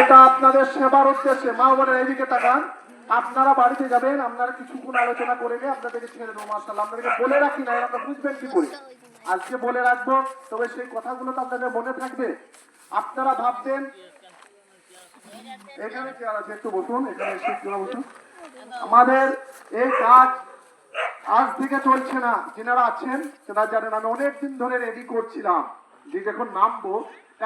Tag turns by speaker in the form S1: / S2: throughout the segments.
S1: এটা আপনাদের সেবার উদ্দেশ্যে মা বোনের এদিকে তাকান। আপনারা বাড়িতে যাবেন, আপনারা কিছুক্ষণ আলোচনা করে গিয়ে আপনাদেরকে ছেড়ে দেবো মার্শাল আপনাদেরকে বলে রাখি না আপনারা বুঝবেন কি করে? আজকে বলে রাখব, তবে সেই কথাগুলো তো আপনাদের মনে থাকবে। আপনারা ভাববেন, এখানে চেয়ার আছে একটু বসুন, এখানে বসুন। আমাদের এই কাজ আজ থেকে চলছে না। যেনারা আছেন সেটা জানেন, আমি অনেকদিন ধরে রেডি করছিলাম। যে যখন নামবো,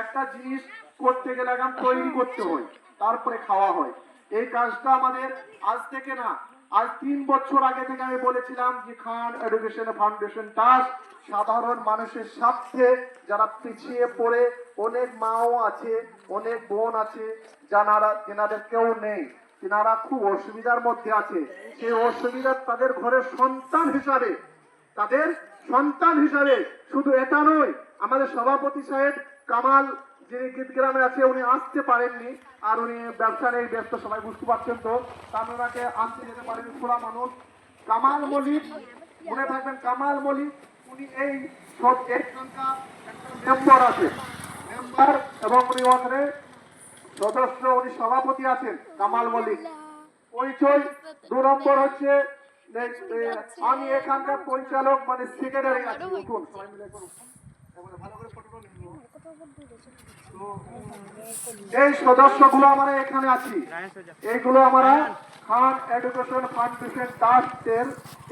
S1: একটা জিনিস করতে গেলে আগে তৈরি করতে হয়, তারপরে খাওয়া হয়। এই কাজটা আমাদের আজ থেকে না, আজ তিন বছর আগে থেকে আমি বলেছিলাম যে খান এডুকেশন ফাউন্ডেশন ট্রাস্ট সাধারণ মানুষের স্বার্থে যারা পিছিয়ে পড়ে, অনেক মাও আছে, অনেক বোন আছে যারা যেনাদের কেউ নেই। তেনারা খুব অসুবিধার মধ্যে আছে। সেই অসুবিধা তাদের ঘরের সন্তান হিসাবে, তাদের সন্তান হিসাবে শুধু এটা নয়, আমাদের সভাপতি সাহেব কামাল যিনি গীতগ্রামে আছে উনি আসতে পারেননি আর উনি ব্যবসা নেই ব্যস্ত সবাই বুঝতে পারছেন তো। তার ওনাকে আসতে যেতে পারেনি খোলা মানুষ। কামাল মল্লিক মনে থাকবেন কামাল মলিক উনি এই সব এখানকার মেম্বার আছে। মেম্বার এবং উনি ওখানে সদস্য উনি সভাপতি আছেন কামাল মলিক পরিচয় দু নম্বর হচ্ছে আমি এখানকার পরিচালক মানে সেক্রেটারি আছি। ভালো করে। তো, এই সদস্যগুলো আমরা এখানে আছি। এইগুলো আমরা খান এডুকেশন ফাউন্ডেশন ট্রাস্টের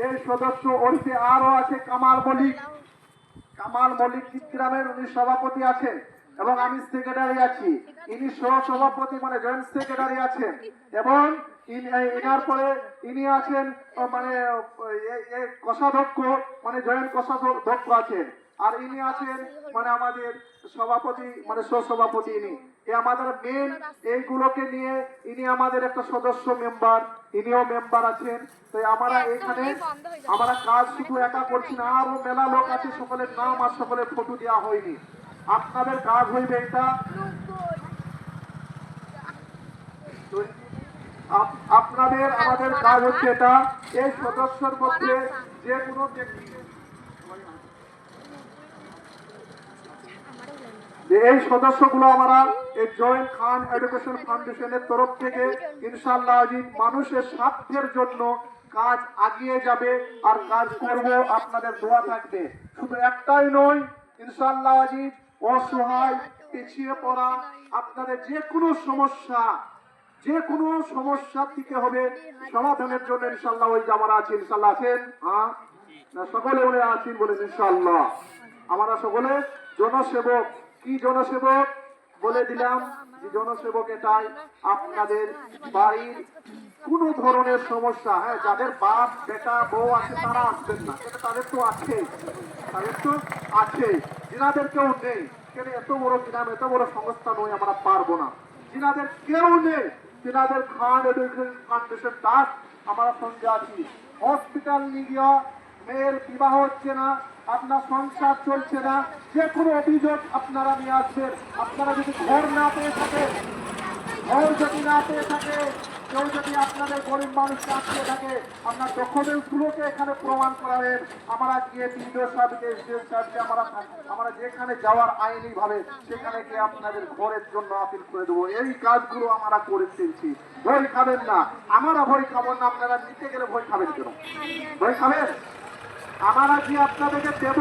S1: এই সদস্য ওরফে আরও আছে কামাল মল্লিক। কামাল মল্লিক গ্রামের উনি সভাপতি আছেন এবং আমি সেক্রেটারি আছি। ইনি সহ সভাপতি মানে জয়েন্ট সেক্রেটারি আছেন এবং এনার পরে ইনি আছেন মানে কোষাধ্যক্ষ মানে জয়েন্ট কোষাধ্যক্ষ আছেন। আর ইনি আছেন মানে আমাদের সভাপতি মানে সভাপতি ইনি। এ আমাদের মেন এইগুলোকে নিয়ে ইনি আমাদের একটা সদস্য মেম্বার ইনিও মেম্বার আছেন। তো আমরা এখানে আমরা কাজ শুধু একা করছি না আরও মেলা লোক আছে সকলের নাম আর সকলের ফটো দেওয়া হয়নি। আপনাদের কাজ হইবে এটা। আপ- আপনাদের আমাদের কাজ হচ্ছে এটা। এই সদস্যর মধ্যে যে কোনো ব্যক্তি যে এই সদস্যগুলো আমরা এই জয়েন্ট খান এডুকেশন ফাউন্ডেশনের তরফ থেকে ইনশাআল্লাহ মানুষের স্বার্থের জন্য কাজ আগিয়ে যাবে আর কাজ করব আপনাদের দোয়া থাকবে। শুধু একটাই নয়, ইনশাআল্লাহ আজিজ অসহায়, পিছিয়ে পড়া, আপনাদের যে কোনো সমস্যা যে কোনো সমস্যা থেকে হবে সমাধানের জন্য ইনশাল্লাহ ওই যে আমরা আছি ইনশাল্লাহ আছেন? হ্যাঁ? সকলে বলে আছেন বলে ইনশাল্লাহ আমরা সকলে জনসেবক কি জনসেবক বলে দিলাম যে জনসেবক এটাই আপনাদের বাড়ির কোনো ধরনের সমস্যা। হ্যাঁ যাদের বাপ, বেটা, বউ আছে, তারা আসবেন না। তাদের তো আছে তাদের তো আছে যিনাদের কেউ নেই। কেন এত বড় গ্রাম এত বড় সংস্থা নয় আমরা পারব না। যিনাদের কেউ নেই। যিনাদের খান এডুকেশন ফাউন্ডেশন ট্রাস্ট আমরা সঙ্গে আছি। হসপিটাল নিয়ে মেয়ের বিবাহ হচ্ছে না, আপনার সংসার চলছে না যে কোনো অভিযোগ আপনারা নিয়ে আসবেন। আপনারা যদি ঘর না পেয়ে থাকেন, ঘর যদি না পেয়ে থাকে, কেউ যদি আপনাদের গরিব মানুষকে আটকে থাকে, আপনার ডকুমেন্টস গুলোকে এখানে প্রমাণ করাবেন। আমরা গিয়ে বিডিও সাহেবকে, এসডিও সাহেবকে, আমরা আমরা যেখানে যাওয়ার আইনি ভাবে, সেখানে গিয়ে আপনাদের ঘরের জন্য আপিল করে দেবো। এই কাজগুলো আমরা করে ফেলছি। ভয় খাবেন না। আমরা ভয় খাব না, আপনারা নিতে গেলে ভয় খাবেন কেন? ভয় খাবেন? আমরা যে আপনাদেরকে দেব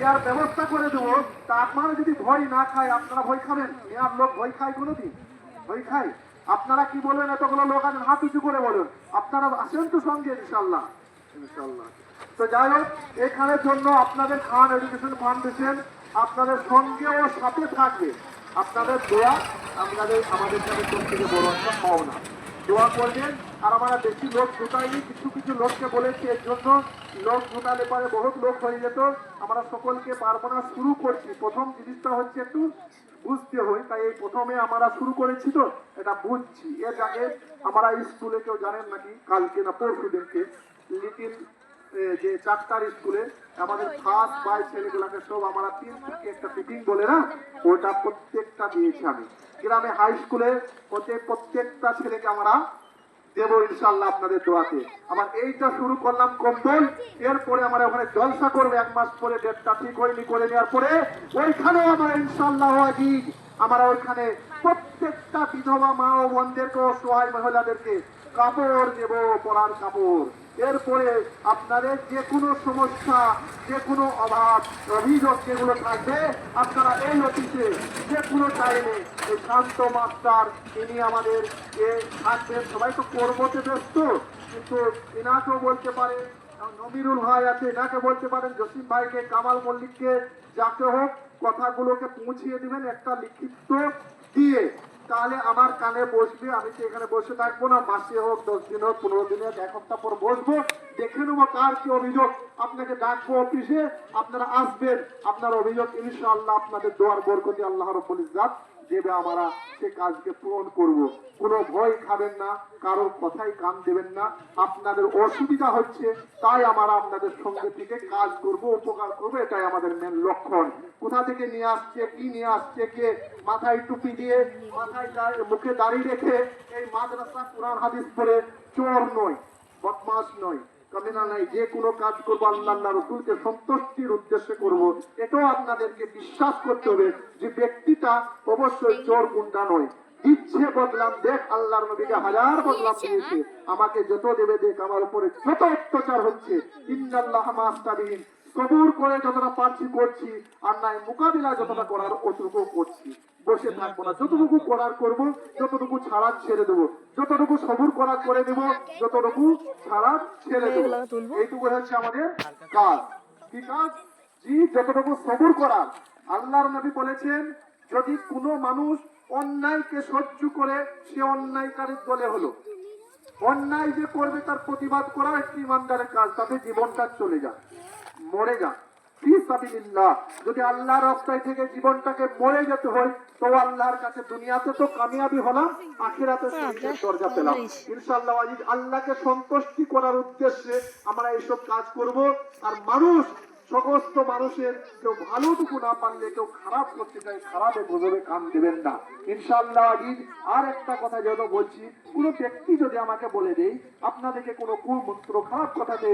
S1: ইয়ার ব্যবস্থা করে দেবো। তা আপনারা যদি ভয় না খায়, আপনারা ভয় খাবেন? ইয়ার লোক ভয় খায় কোনোদিন? ভয় খায়? আপনারা কি বলবেন? এতগুলো লোক আছেন, হাত উঁচু করে বলুন। আপনারা আসেন তো সঙ্গে ইনশাল্লাহ ইনশাল্লাহ তো যাই হোক, এখানের জন্য আপনাদের খান এডুকেশন ফাউন্ডেশন আপনাদের সঙ্গে ও সাথে থাকবে। আপনাদের দোয়া, আপনাদের, আমাদের কাছে সব থেকে বড় একটা পাওনা। দোয়া করবেন আর আমরা বেশি লোক জোটাইনি কিছু কিছু লোককে বলেছি, এর জন্য লোক জোটালে পরে বহুত লোক হয়ে যেত। আমরা সকলকে পারব না শুরু করছি। প্রথম জিনিসটা হচ্ছে একটু বুঝতে হয়, তাই এই প্রথমে আমরা শুরু করেছি তো, এটা বুঝছি। এর আগে আমরা স্কুলে কেউ জানেন নাকি? কালকে না পরশু দিনকে, লিটিল যে চারটার স্কুলে, আমাদের ফার্স্ট বাই ছেলেগুলাকে সব আমরা তিন থেকে একটা মিটিং বলে না, ওটা প্রত্যেকটা দিয়েছি আমি। গ্রামে হাই স্কুলে প্রত্যেক, প্রত্যেকটা ছেলেকে আমরা দেব ইনশাল্লাহ আপনাদের দোয়াতে। আমার এইটা শুরু করলাম কম্বল এরপরে আমার ওখানে জলসা করব, এক মাস পরে ডেটটা ঠিক হয়নি করে নেওয়ার পরে ওইখানেও আমরা ইনশাল্লাহ আজিজ আমার ওইখানে প্রত্যেকটা বিধবা মা ও বোনদেরকে অসহায় মহিলাদেরকে কাপড় দেব, পরার কাপড়। এরপরে আপনাদের যে কোনো সমস্যা, যে কোনো অভাব, অভিযোগ যেগুলো থাকবে, আপনারা এই অফিসে যে কোনো টাইমে এই শান্ত মাস্টার তিনি আমাদের এ থাকবেন। সবাই তো কর্মতে ব্যস্ত, কিন্তু এনাকেও বলতে পারে নমিরুল ভাই আছে এনাকে বলতে পারেন, জসিম ভাইকে, কামাল মল্লিককে, যাকে হোক, কথাগুলোকে পৌঁছিয়ে দিবেন একটা লিখিত দিয়ে। তাহলে আমার কানে বসবে, আমি তো এখানে বসে থাকব না? মাসে হোক, দশ দিন হোক, পনেরো দিন হোক, এক সপ্তাহ পর বসবো, দেখে নেব কার কি অভিযোগ। আপনাকে ডাকবো অফিসে, আপনারা আসবেন, আপনার অভিযোগ ইনশাআল্লাহ আপনাদের দোয়ার বরকতি আল্লাহ পুলিশ ইজ্জাত দেবে আমরা সে কাজকে পূরণ করব। কোনো ভয় খাবেন না, কারোর কথাই কান দেবেন না। আপনাদের অসুবিধা হচ্ছে, তাই আমরা আপনাদের সঙ্গে থেকে কাজ করব, উপকার করব, এটাই আমাদের মেন লক্ষণ। কোথা থেকে নিয়ে আসছে, কি নিয়ে আসছে, কে মাথায় টুপি দিয়ে, মাথায় মুখে দাঁড়িয়ে রেখে এই মাদ্রাসা কোরআন হাদিস পড়ে চোর নয় বদমাস নয়। নাই যে কোনো কাজ করব আল্লাহ রসুলকে সন্তুষ্টির উদ্দেশ্যে করব এটাও আপনাদেরকে বিশ্বাস করতে হবে যে ব্যক্তিটা অবশ্যই চোর গুন্ডা নয়। ইচ্ছে বদলাম দেখ আল্লাহর নবীকে হাজার বদলাম দিয়েছে। আমাকে যত দেবে দেখ আমার উপরে যত অত্যাচার হচ্ছে। ইন্দাল্লাহ মাস্তাবিহীন সবুর করে যতটা পারছি করছি আর নাই মোকাবিলা যতটা করার অতটুকু করছি। বসে থাকব না। যতটুকু করার করব, যতটুকু ছাড়া ছেড়ে দেবো। যতটুকু সবুর করার করে দেবো, যতটুকু ছাড়া ছেড়ে দেবো। এইটুকু হচ্ছে আমাদের কাজ। কি কাজ? জি, যতটুকু সবুর করার। আল্লাহর নবী বলেছেন, যদি কোনো মানুষ অন্যায়কে সহ্য করে, সে অন্যায়কারীর দলে হলো। অন্যায় যে করবে, তার প্রতিবাদ করা একটি ইমানদারের কাজ, তাতে জীবনটা চলে যায় মরে সাবিলিল্লাহ। যদি আল্লাহর রাস্তায় থেকে জীবনটাকে মরে যেতে হয় তো আল্লাহর কাছে দুনিয়াতে তো কামিয়াবি হলাম আখিরাতে শহীদের দরজা পেলাম। ইনশাআল্লাহ আজিজ আল্লাহকে সন্তুষ্টি করার উদ্দেশ্যে আমরা এইসব কাজ করব। আর মানুষ সমস্ত মানুষের কেউ ভালোটুকু না পারলে কেউ খারাপ করতে চায় খারাপে গুজবে কান দেবেন না। ইনশাআল্লাহ আজিজ আর একটা কথা যেহেতু বলছি কোনো ব্যক্তি যদি আমাকে বলে দেই আপনাদেরকে কোনো কুমন্ত্র খারাপ কথাতে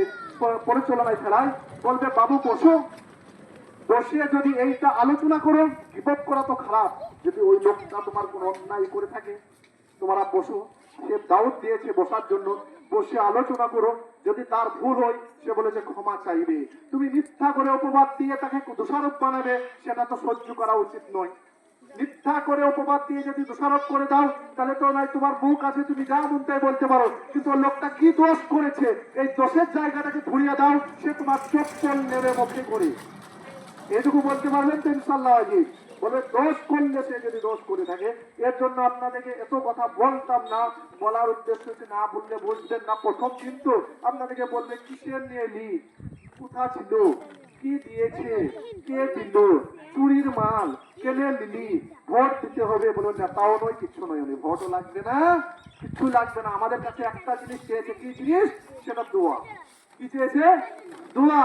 S1: পরিচালনায় ফেলায় বলবে বাবু বসো। বসে যদি এইটা আলোচনা করো, বিপদ করা তো খারাপ। যদি ওই লোকটা তোমার কোনো অন্যায় করে থাকে, তোমরা বসো। সে দাউদ দিয়েছে বসার জন্য। বসে আলোচনা করো। যদি তার ভুল হয়, সে বলেছে ক্ষমা চাইবে। তুমি মিথ্যা করে অপবাদ দিয়ে তাকে দোষারোপ বানাবে, সেটা তো সহ্য করা উচিত নয়। মিথ্যা করে অপবাদ দিয়ে যদি দোষারোপ করে দাও, তাহলে তো নয়, তোমার বুক আছে, তুমি যা মন বলতে পারো। কিন্তু লোকটা কি দোষ করেছে? এই দোষের জায়গাটাকে ধরিয়ে দাও, সে তোমার চপ্পল নেবে মুখে করে। এটুকু বলতে পারবেন তো ইনশাল্লাহ আজি বলে দোষ করলে সে যদি দোষ করে থাকে, এর জন্য আপনাদেরকে এত কথা বলতাম না, বলার উদ্দেশ্য না বললে বুঝবেন না। প্রথম কিন্তু আপনাদেরকে বলবে, কিসের নিয়ে লি? কোথা ছিল? কি দিয়েছে? কে দিল? চুরির মাল কেনে নিলি? ভোট দিতে হবে বলো নেতাও নয় কিচ্ছু নয়। উনি ভোটও লাগবে না কিচ্ছু লাগবে না। আমাদের কাছে একটা জিনিস চেয়েছে, কি জিনিস? সেটা দোয়া। কি চেয়েছে? দোয়া।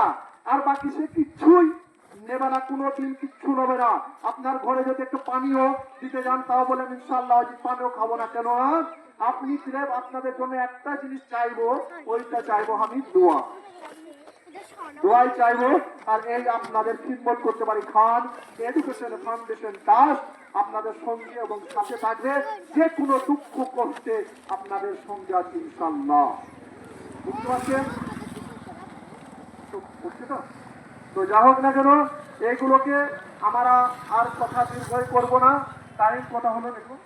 S1: আর বাকি সে কিচ্ছুই নেবে না কোনো দিন কিচ্ছু নেবে না। আপনার ঘরে যদি একটু পানীয় দিতে যান, তাও বলেন ইনশাল্লাহ পানীয় খাব না কেন? আপনি সিলেব আপনাদের জন্য একটা জিনিস চাইব, ওইটা চাইব আমি দোয়া। দোয়াই চাইব, আর এই আপনাদের খিদমত করতে পারি খান। এডুকেশন ফাউন্ডেশন ট্রাস্ট আপনাদের সঙ্গে এবং সাথে থাকবে। যে কোনো দুঃখ কষ্টে আপনাদের সঙ্গে আছে ইনশাল্লাহ বুঝতে পারছেন? তো বুঝছে তো? তো যা হোক না কেন এইগুলোকে আমরা আর কথা দীর্ঘই করব না। টাইম কথা হলো দেখুন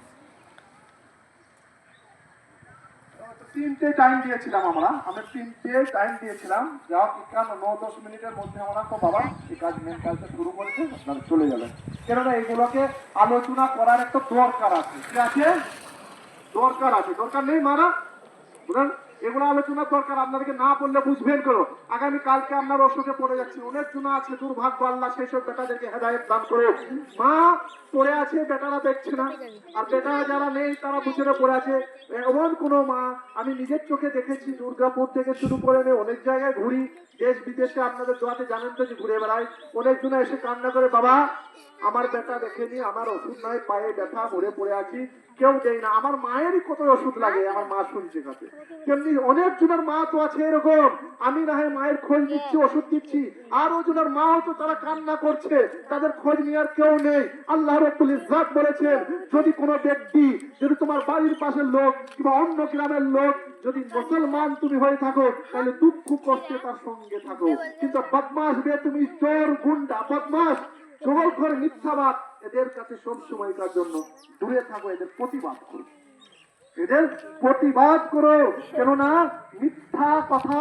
S1: তিনটে টাইম দিয়েছিলাম আমরা। আমরা তিনটে টাইম দিয়েছিলাম। যা হোক একান্ন ন দশ মিনিটের মধ্যে আমরা তো বাবা, এই কাজ মেন কাজটা শুরু করেছে, আপনারা চলে যাবেন। কেননা এগুলোকে আলোচনা করার একটা দরকার আছে। কি আছে? দরকার আছে। দরকার নেই, মারা। বুঝলেন? এগুলো আলোচনার দরকার, আপনাদেরকে না বললে বুঝবেন করো আগামী কালকে আপনার অসুখে পড়ে যাচ্ছে। অনেক জন আছে, দুর্ভাগ্য, আল্লাহ সেই সব বেটাদেরকে হেদায়ত দান করো মা, পড়ে আছে, বেটারা দেখছে না। আর বেটা যারা নেই, তারা বুঝে পড়ে আছে। এমন কোনো মা, আমি নিজের চোখে দেখেছি, দুর্গাপুর থেকে শুরু করে নিয়ে অনেক জায়গায় ঘুরি। দেশ বিদেশে আপনাদের দোয়াতে জানেন তো যে ঘুরে বেড়াই। অনেক জন এসে কান্না করে, বাবা, আমার বেটা দেখেনি, আমার ওষুধ নাই, পায়ে ব্যথা, মরে পড়ে আছি। কেউ দেয় না আমার মায়েরই কত ওষুধ লাগে আমার মা শুনছে কাছে। তেমনি অনেক জনের মা তো আছে এরকম আমি না হয় মায়ের খোঁজ দিচ্ছি ওষুধ দিচ্ছি আর ওজনের মা তো তারা কান্না করছে তাদের খোঁজ নেওয়ার কেউ নেই। আল্লাহ রব্বুল ইজ্জাত বলেছেন যদি কোনো ব্যক্তি যদি তোমার বাড়ির পাশের লোক কিংবা অন্য গ্রামের লোক যদি মুসলমান তুমি হয়ে থাকো তাহলে দুঃখ কষ্টে তার সঙ্গে থাকো। কিন্তু বদমাস বে তুমি চোর গুন্ডা বদমাস চোর করে মিথ্যাবাদ এদের কাছে সব সময়কার জন্য? দূরে থাকো, এদের প্রতিবাদ করো। এদের প্রতিবাদ করো, কেননা মিথ্যা কথা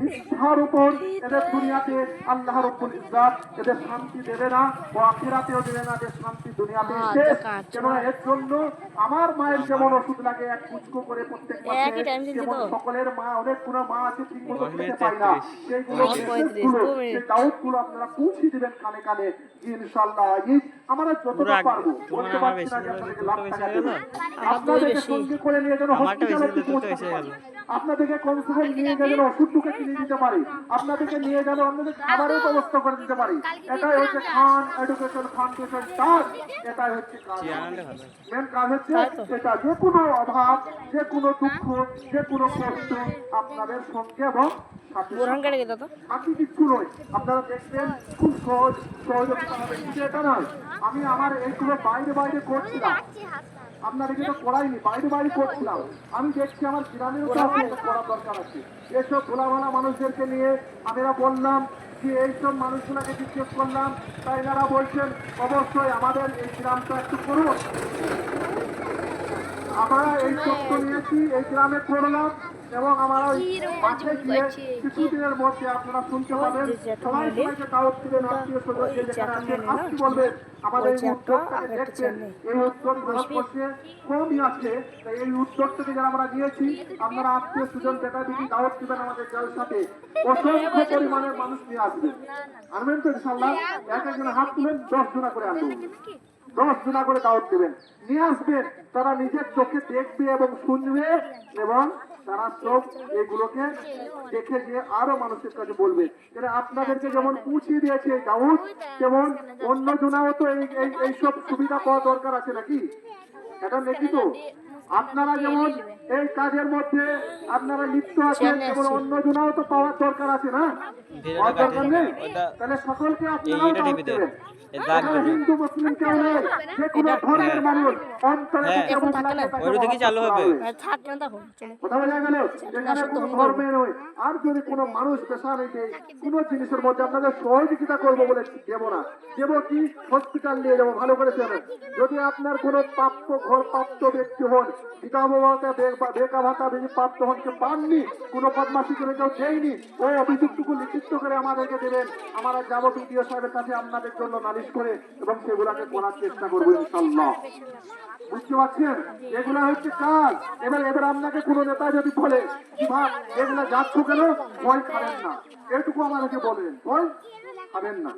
S1: মিথ্যার উপর এদের দুনিয়াতে আল্লাহ রব্বুল ইজ্জাত এদের শান্তি দেবে না ও আখিরাতেও দেবে না এদের শান্তি দুনিয়াতে শেষ। কেননা এর জন্য আমার মায়ের যেমন ওষুধ লাগে এক কুচকো করে প্রত্যেক মাসে যেমন সকলের মা অনেক কোনো মা আছে ঠিক মতো খেতে পায় না। সেইগুলো সেই দাউদগুলো আপনারা পৌঁছে দিবেন কানে কানে। ইনশাআল্লাহ ঈদ আমরা যতটা পারব বলতে পারছি না যে আপনাদেরকে টাকা
S2: হয়ে
S1: দেবো।
S3: দুই
S1: আপনাদেরকে সঙ্গে করে নিয়ে যেন হসপিটালে পৌঁছাতে পারি। আপনাদেরকে কম নিয়ে গেলে ওষুধটুকু কিনে দিতে পারি। আপনাদেরকে নিয়ে গেলে অন্যদের খাবারের ব্যবস্থা করে দিতে পারি। এটাই হচ্ছে খান এডুকেশন ফাউন্ডেশন কাজ এটাই হচ্ছে কাজ। মেন কাজ হচ্ছে এটা যে কোনো অভাব যে কোনো দুঃখ যে কোনো কষ্ট আপনাদের সঙ্গে এবং বাকি কিচ্ছু নয়। আপনারা দেখবেন খুব সহজ কিন্তু এটা নয়। আমি আমার এইগুলো বাইরে বাইরে করছিলাম আপনাদেরকে তো করাইনি বাইরে বাইরে করছিলাম। আমি দেখছি আমার গ্রামের করার দরকার আছে। এসব ভোলাভালা মানুষদেরকে নিয়ে, আমরা বললাম যে এইসব মানুষগুলোকে জিজ্ঞেস করলাম, তাই এনারা বলছেন, অবশ্যই আমাদের এই গ্রামটা একটু করুন। আমরা এই তথ্য নিয়েছি, এই গ্রামে করলাম। এবং আমরা ওই মাঠে গিয়ে কিছুদিনের মধ্যে আপনারা শুনতে পাবেন সবাই সবাইকে দাওয়াত দিবেন আত্মীয় স্বজনকে যেখানে আছেন আসতে বলবেন আমাদের এই উদ্যোগটাকে দেখছেন এই উদ্যোগ ভারতবর্ষে কমই আছে তাই এই উদ্যোগটাকে যারা আমরা নিয়েছি আপনারা আত্মীয় স্বজন বেটা বেটি দাওয়াত দিবেন আমাদের জলসাতে অসংখ্য পরিমাণের মানুষ নিয়ে আসবেন আনবেন তো ইনশাল্লাহ এক একজন হাত তুলেন দশ জনা করে আনবেন দশ জনা করে দাওয়াত দেবেন। নিয়ে আসবেন তারা নিজের চোখে দেখবে এবং শুনবে এবং তারা চোখ এগুলোকে দেখে গিয়ে আরও মানুষের কাছে বলবে। আপনাদেরকে যেমন পৌঁছে দিয়েছে দাউদ, তেমন অন্য জনাও তো এই- এইসব সুবিধা পাওয়া দরকার আছে নাকি? এটা নাকি তো? আপনারা যেমন এই কাজের মধ্যে আপনারা লিপ্ত আছেন তেমন অন্য জনাও তো পাওয়ার দরকার আছে না? পাওয়ার দরকার নেই? তাহলে সকলকে আপনারা
S2: এই এটা টিপে দে। এই দাগ
S1: এখানে
S2: দেবে।
S1: হিন্দু মুসলিম কেউ নেই যে কোনো ধর্মের মানুষ। অন্তরে
S2: হ্যাঁ।
S1: থাকে
S2: চালু হবে।
S3: আর থাক না তখন চলো।
S1: কথা বোঝা গেল? এখানে কোনো ধর্মে নয়। আর যদি কোনো মানুষ পেশা নেই কোনো জিনিসের মধ্যে আপনাদের সহযোগিতা করব বলে দেব না। দেব কি? হসপিটাল নিয়ে যাব ভালো করে চেনেন যদি আপনার কোনো প্রাপ্ত ঘর প্রাপ্ত ব্যক্তি হন আপনাকে কোনো নেতা যদি বলে এগুলা যাচ্ছ কেন? ভয় খাবেন না। এটুকু আমাদেরকে বলেন। ভয় খাবেন না।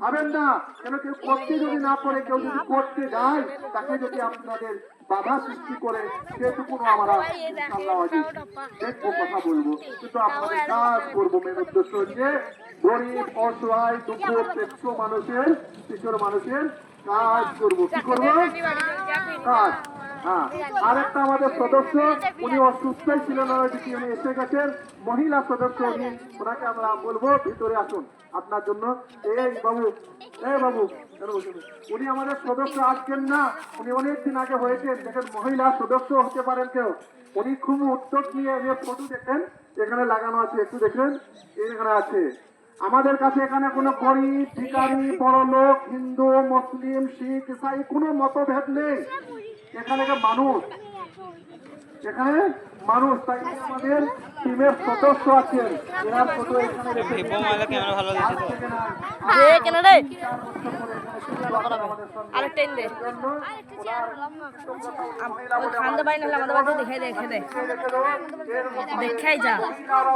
S1: খাবেন না। কেন কেউ করতে যদি না পারে, কেউ যদি করতে যায়, তাকে যদি আপনাদের বাধা সৃষ্টি করে সেটুকু আমরা দেখব কথা বলব। কিন্তু আপনাদের কাজ করব মেন উদ্দেশ্য হচ্ছে গরিব অসহায় দুঃখ পেচ্ছ মানুষের কিশোর মানুষের কাজ করব। কি করব? কাজ। হ্যাঁ। আরেকটা আমাদের সদস্য উনি অসুস্থই ছিলেন উনি এসে গেছেন। মহিলা সদস্য উনি ওনাকে আমরা বলব ভিতরে আসুন। আপনার জন্য। এই বাবু এই বাবু? উনি আমাদের সদস্য, আজকের না, উনি অনেকদিন আগে হয়েছেন। দেখেন, মহিলা সদস্য হতে পারেন কেউ। উনি খুব উদ্যোগ নিয়ে উনি ফটো দেখেন, এখানে লাগানো আছে, একটু দেখেন। এখানে আছে। আমাদের কাছে এখানে কোনো গরিব ভিকারি বড় লোক, হিন্দু, মুসলিম, শিখ, ইসাই, কোনো মতভেদ নেই। এখানে মানুষ। এখানে মানুষ তাই আমাদের টিমের সদস্য আছেন এনার ফটো এখানে রেখে
S2: ভিভো ক্যামেরা ভালো তো?
S1: থেকে
S3: কেন রে? এনে দে। খান্দে নাহলে আমাদের বাড়িতে দেখাই দে দেখে দে।
S1: এর
S3: দেখাই যা।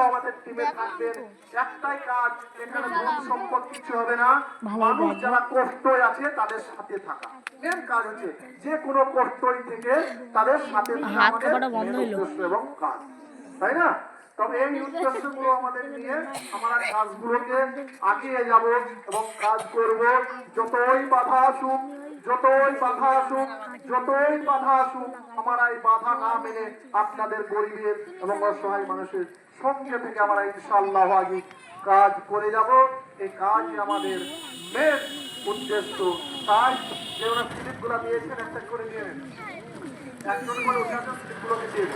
S1: আমাদের টিমে থাকবেন। একটাই কাজ এখানে ধন সম্পদ কিছু হবে না। মানুষ যারা কষ্টই আছে তাদের সাথে থাকা। মেন কাজ হচ্ছে যে কোনো কষ্টই থেকে তাদের সাথে থাকা।
S3: হাত
S1: আমাদের
S3: বন্ধ হইল।
S1: উদ্দেশ্য তাই না? তবে এই উদ্দেশ্যগুলো আমাদের নিয়ে আমরা কাজগুলোকে আগিয়ে যাব এবং কাজ করব। যতই বাধা আসুক, যতই বাধা আসুক, যতই বাধা আসুক, আমরা এই বাধা না মেনে আপনাদের গরিবের এবং অসহায় মানুষের সঙ্গে থেকে আমরা ইনশাআল্লাহ আগে কাজ করে যাব। এই কাজই আমাদের মেন উদ্দেশ্য। তাই যে ওরা স্লিপগুলো দিয়েছেন, একটা করে নিয়ে একজন করে আসেন স্লিপগুলোকে দিয়ে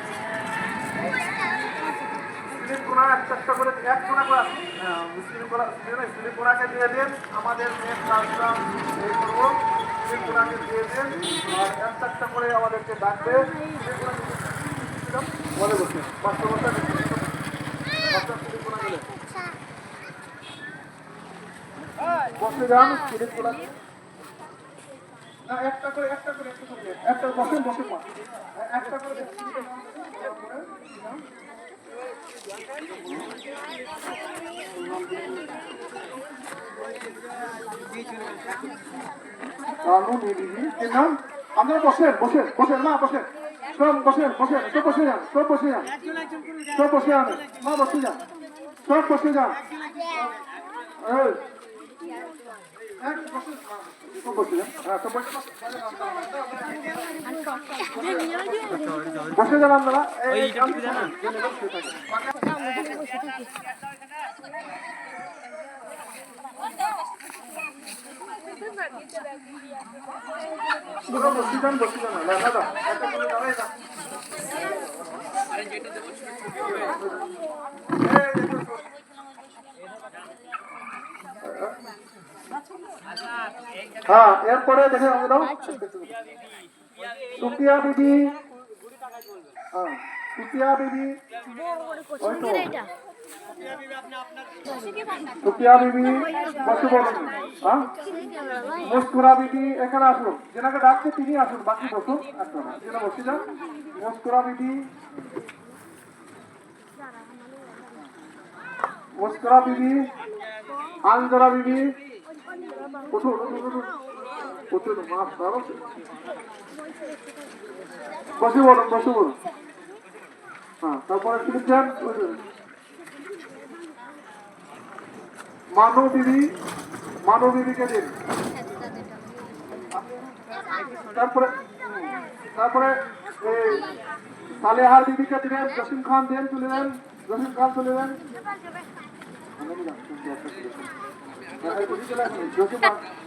S1: একটা একটা করে এক কোনা হ্যাঁ, স্লিপ কোনা স্লিপ দিয়ে দেন আমাদের মেন কাজটা এই করব। আর একটা একটা করে আমাদেরকে ডাকবে। বলে বসে। বাচ্চা বাচ্চা বসে যান স্লিপ কোনাকে না একটা করে একটা করে একটা করে। একটা বসেন বসেন। একটা করে। আপনারা বসেন বসেন বসেন না বসেন। সব বসেন বসেন, সব বসে যান, সব বসে যান। সব বসে যান, মা, বসে যান। সব বসে যান। এক বসে। বসে যান আপনারা বসে যান বসে যান দাদা একটা করে দাঁড়াই যান এই, দেখো, হ্যাঁ এরপরে দেখে সুপিয়া বিবি হ্যাঁ সুপিয়া বিবি সুপিয়া বিবি বসে বলুন হ্যাঁ? মুস্কুরা বিবি এখানে আসুন। যেনাকে ডাকছে তিনি আসুন। বাকি বসুন। একদম যেন বসে যান মুস্কুরা বিবি মুস্কুরা বিবি আঞ্জরা বিবি মাছ ধরো বসে বলুন বসে বলুন হ্যাঁ তারপরে ক্লিপ দেন উঠুন। মানব বিবি মানব বিবিকে দিন তারপরে তারপরে সালেহার বিবিকে দিলেন জসিম খান দেন তুলে দেন জসিম খান তুলে দেন।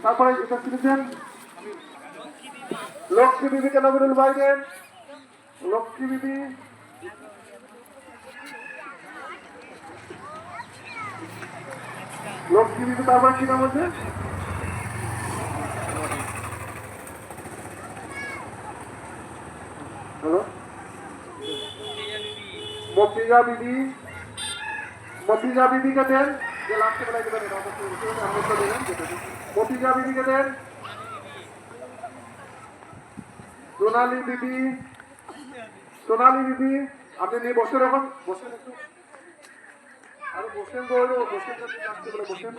S1: তারপরে এটা দেন লক্ষ্মী বিবিকে নবরুল ভাই দেন লক্ষ্মী বিবি লক্ষ্মী বিবি তারপরে কি নাম হচ্ছে হ্যালো মফিজা বিবি মফিজা বিবিকে দেন যে লাস্টে বেলায় দেবেন এটা অবশ্যই দেবেন। মফিজা বিবিকে দেন সোনালি বিবি সোনালি বিবি আপনি নিয়ে বসে রাখুন। বসে একটু। আরে বসেন তো হলো বসেন তো লাস্টে বেলায় বসেন।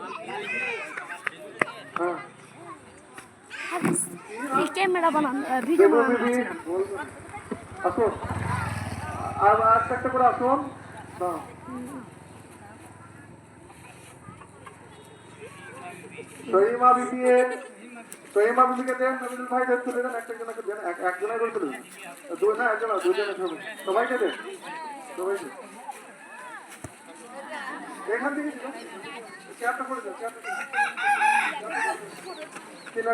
S1: হ্যাঁ।
S3: ক্যামেরা বানান
S1: আসুন। আর একটা করে আসুন। সহিমা বিবি সহিমা বিবিকে দেন নবীন ভাই দেন তুলে দেন দেন, এক একজনের করে দুই না একজন দুজনের হবে সবাইকে। দেন। সবাইকে এখান থেকে চেয়ারটা করে চেয়ারটা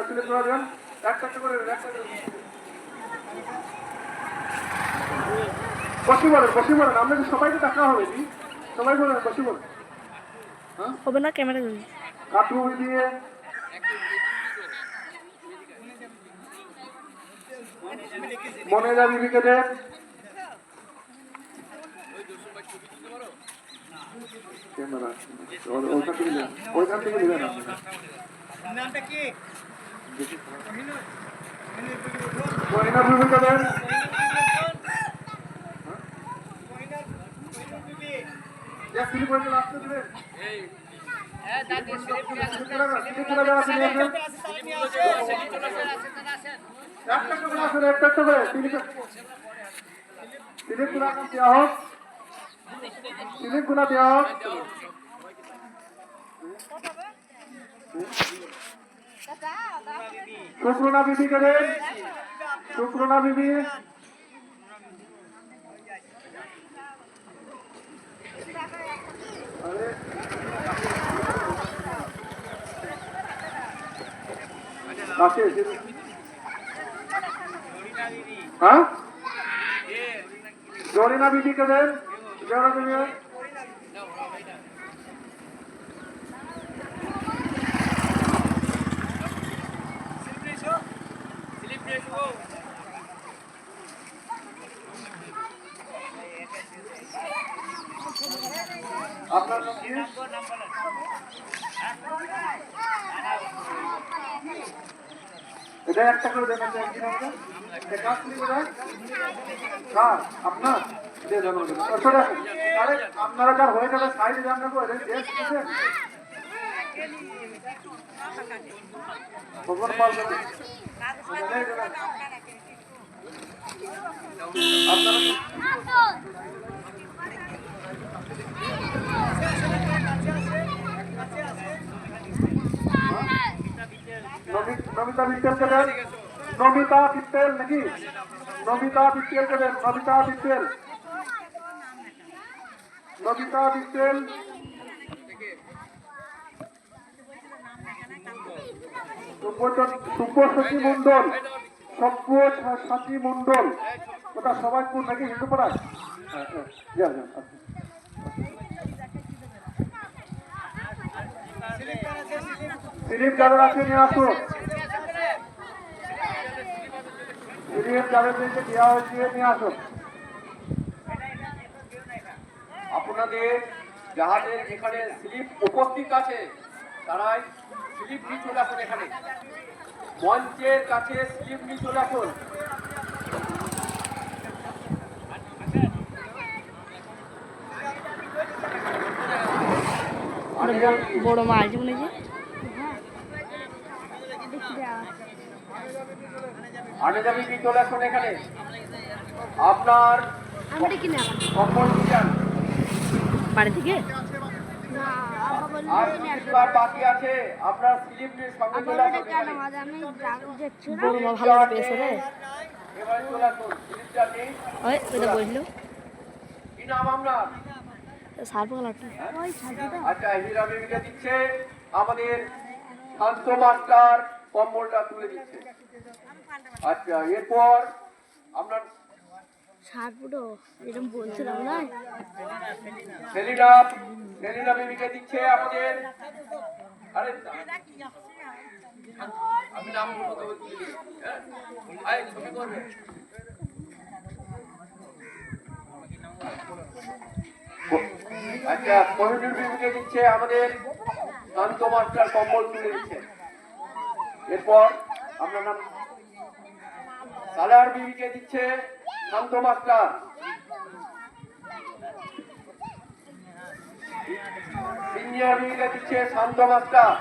S1: তুলে করে আপনাকে সবাইকে দেখা হবে সবাই বলেন, বসে বলেন।
S3: হবে না, ক্যামেরা
S1: কাটু দিয়ে। মনে যা বিবিকে দেন ক্যামেরা ওইখান থেকে নেবেন আপনি মহিনা বিবিকে দেন? Ya, sini boleh langsung তিনটে গুলা দেওয়া হোক শুক্রনা বিবিকে দেন শুক্রনা বিবি আরে, কাছে এসে। হ্যাঁ? জরিনা বিবিকে দেন? জরিনা আপনার নাম কি? এটা একটা করে দেবেন একদিন একটা কাজ কি করে কার? আপনার? আপনারা যার হয়ে গেলে, সাইডে যান না এটা দেশ পাল আপনারা নমি- নমিতা বিট্টেলকে দেন নমিতা বিট্টেল নাকি? নমিতা বিট্টেলকে দেন নমিতা বিট্টেল নমিতা সুব্রসতী মন্ডল সভ্য সাথী মন্ডল ওটা নাকি হ্যাঁ হ্যাঁ। আচ্ছা। আছে? নিয়ে আসো
S4: আপনাদের যাহাদের এখানে স্লিপ উপস্থিত আছে, তারাই স্লিপ নিয়ে চলে আসুন এখানে। মঞ্চের কাছে স্লিপ নিয়ে চলে আসুন।
S3: বড় মাছ
S4: চলে আসুন এখানে। আপনার কখন
S3: বাড়ি থেকে?
S4: আর কিছুবার বাকি আছে। আপনার স্লিপ নিয়ে সঙ্গে চলে আসুন
S3: বড় ভালো পেয়েছে রে
S4: এবারে চলে আসুন। স্লিপটা নিয়ে
S3: ওই এটা বসল
S4: কি নাম আপনার?
S3: কালারটা
S4: আচ্ছা হীরা বেবিটা দিচ্ছে। আমাদের শান্ত মাস্টার কম্বলটা তুলে দিচ্ছে। আচ্ছা এরপর আপনার
S3: সার্পটো এরকম বলছিলাম না।
S4: সেলিনা সেলিনা বেবিকে দিচ্ছে আমাদের। আরে আমি নাম বলব তবে হ্যাঁ? ছবি করবে। আচ্ছা কোহিনুর বিবিকে দিচ্ছে আমাদের শান্ত মাস্টার কম্বল তুলে দিচ্ছে। এরপর আপনার নাম সালার বিবিকে দিচ্ছে শান্ত মাস্টার। সিনিয়র বিবিকে দিচ্ছে শান্ত মাস্টার।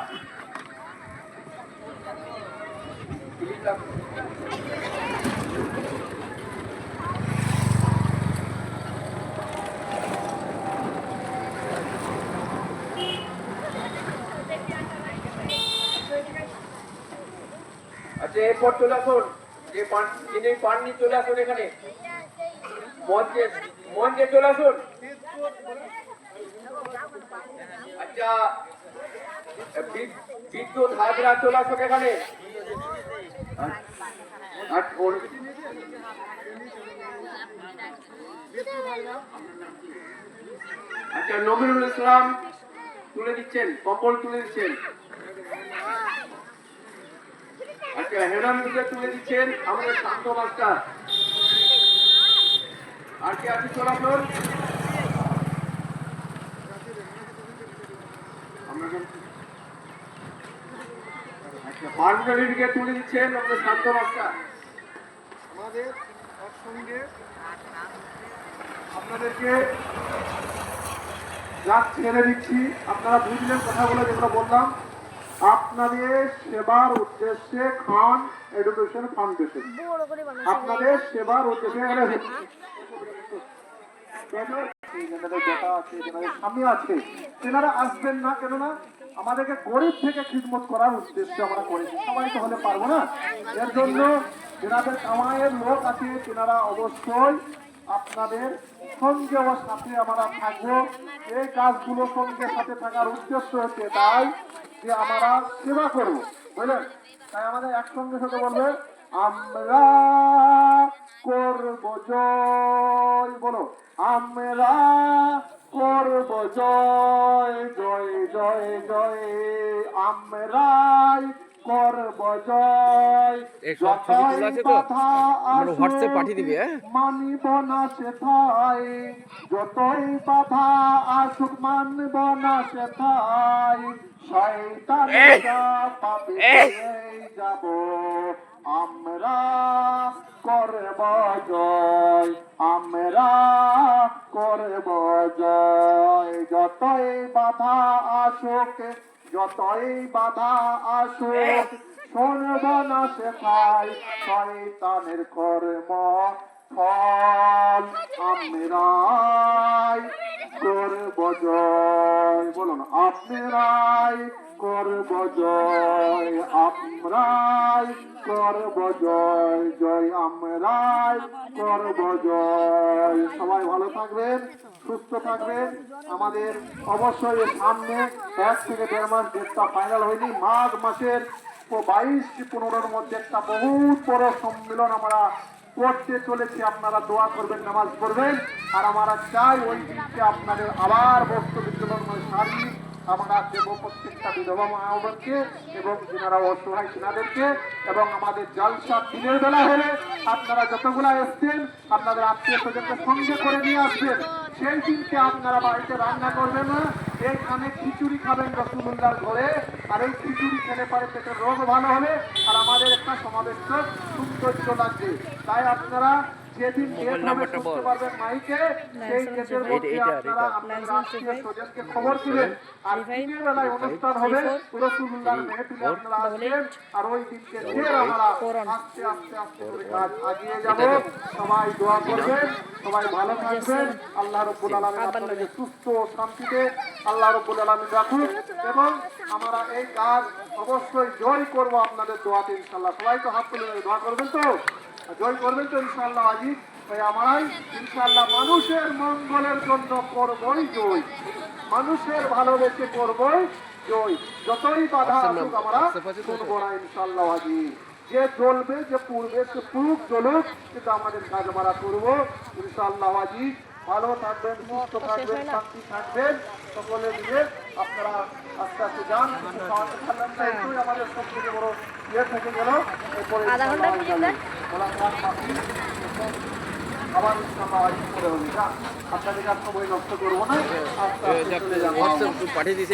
S4: আচ্ছা এরপর চলে আসুন। যে পান চলে এখানে। মঞ্চে মঞ্চে চলে আচ্ছা বিদ্যুৎ হাজরা চলে আসুন এখানে। আচ্ছা নবীরুল ইসলাম তুলে দিচ্ছেন, কম্বল তুলে দিচ্ছেন। আচ্ছা তুলে দিচ্ছেন আমাদের শান্ত মাস্টার। আর কি আছে চলাচল আমরা যখন- পার্সোনালিটিকে তুলে দিচ্ছেন আমাদের শান্ত মাস্টার।
S1: আমাদের একসঙ্গে আপনাদেরকে রাত ছেড়ে দিচ্ছি। আপনারা বুঝলেন কথাগুলো যেগুলো বললাম। আপনাদের সেবার উদ্দেশ্যে খান এডুকেশন ফাউন্ডেশন আপনাদের সেবার উদ্দেশ্যে স্বামী আছে তেনারা আসবেন না কেননা আমাদেরকে গরিব থেকে খিদমত করার উদ্দেশ্যে আমরা করেছি। সবাই তো হলে পারব না। এর জন্য যেনাদের কামাইয়ের লোক আছে তেনারা অবশ্যই আপনাদের সঙ্গে ও সাথে আমরা থাকব। এই কাজগুলো সঙ্গে সাথে থাকার উদ্দেশ্য হচ্ছে তাই যে আমরা সেবা করব বুঝলেন তাই আমাদের একসঙ্গে সাথে বলবে, আমরা করব জয়। বলো, আমরা করব জয় জয় জয় জয় আমরাই করব জয়
S5: এই সব ছবি তোলা আছে তো? আমরা WhatsApp পাঠিয়ে দিবি, হ্যাঁ?
S1: মানিব না সেথায়। যতই বাধা আসুক মানব না সেথায়। শয়তান পাবে যাব। আমরা করব জয় আমরা করব জয় যতই বাধা আসুক যতই বাধা আসুক সর্বনাশে খাই শয়তানের কর্ম ফল আমরাই করব জয়। বলুন আপনারাই করব জয়, আমরাই করব জয় জয় আমরাই করব জয়। সবাই ভালো থাকবেন, সুস্থ থাকবেন। আমাদের অবশ্যই সামনে এক থেকে দেড় মাস ডেটটা ফাইনাল হয়নি, মাঘ মাসের বাইশ পনেরোর মধ্যে একটা বহুত বড় সম্মেলন আমরা করতে চলেছি। আপনারা দোয়া করবেন, নামাজ পড়বেন। আর আমরা চাই ওই দিনকে আপনাদের আবার বিতরণ শাড়ি আমরা দেব প্রত্যেকটা বিধবা মাহবরকে এবং যিনারা অসহায় তিনাদেরকে এবং আমাদের জলসা দিনের বেলা হলে আপনারা যতগুলা এসছেন, আপনাদের আত্মীয় স্বজনকে সঙ্গে করে নিয়ে আসবেন। সেই দিনকে আপনারা বাড়িতে রান্না করবেন না। এইখানে খিচুড়ি খাবেন রসুল্লার ঘরে, আর এই খিচুড়ি খেলে পরে পেটের রোগ ভালো হবে, আর আমাদের একটা সমাবেশ সৌন্দর্য লাগবে। তাই আপনারা যেদিন ডেট শুনতে পারবেন মাইকে সেই ডেটের মধ্যে আপনারা আপনাদের আত্মীয় স্বজনকে খবর দিবেন। আর দিনের বেলায় অনুষ্ঠান হবে রসুল্লাহর মেহফিলে আপনারা আসবেন আর ওই দিনকে ফের আমরা আস্তে আস্তে আস্তে করে কাজ আগিয়ে যাব। সবাই দোয়া করবেন। সবাই ভালো থাকবেন। আল্লাহ রব্বুল আলামিন সুস্থ ও শান্তিতে আল্লাহ রব্বুল আলামিন রাখুন এবং আমরা এই কাজ অবশ্যই জয় করব আপনাদের দোয়াতে ইনশাআল্লাহ। সবাই তো হাত তুলে দোয়া করবেন তো? জয় করবেন তো ইনশাআল্লাহ আজি তাই আমরাই ইনশাআল্লাহ মানুষের মঙ্গলের জন্য করবই জয়। মানুষের ভালোবেসে করবই জয়। যতই বাধা আসুক আমরা শুনব না ইনশাআল্লাহ আজি যে জ্বলবে যে পূর্বে সে পুরুক জ্বলুক কিন্তু আমাদের কাজ আমরা করব ইনশাআল্লাহ আজি ভালো থাকবেন সুস্থ থাকবেন শান্তি থাকবেন। সকলে মিলে আপনারা আস্তে আস্তে যান। একটুই আমাদের সব থেকে বড় ইয়ে থেকে গেল
S3: আধা
S1: ঘণ্টা। আবার হবে আপনাদের কাজ সময় নষ্ট করব না। চলে যাব
S5: হোয়াটসঅ্যাপ পাঠিয়ে দিয়েছে।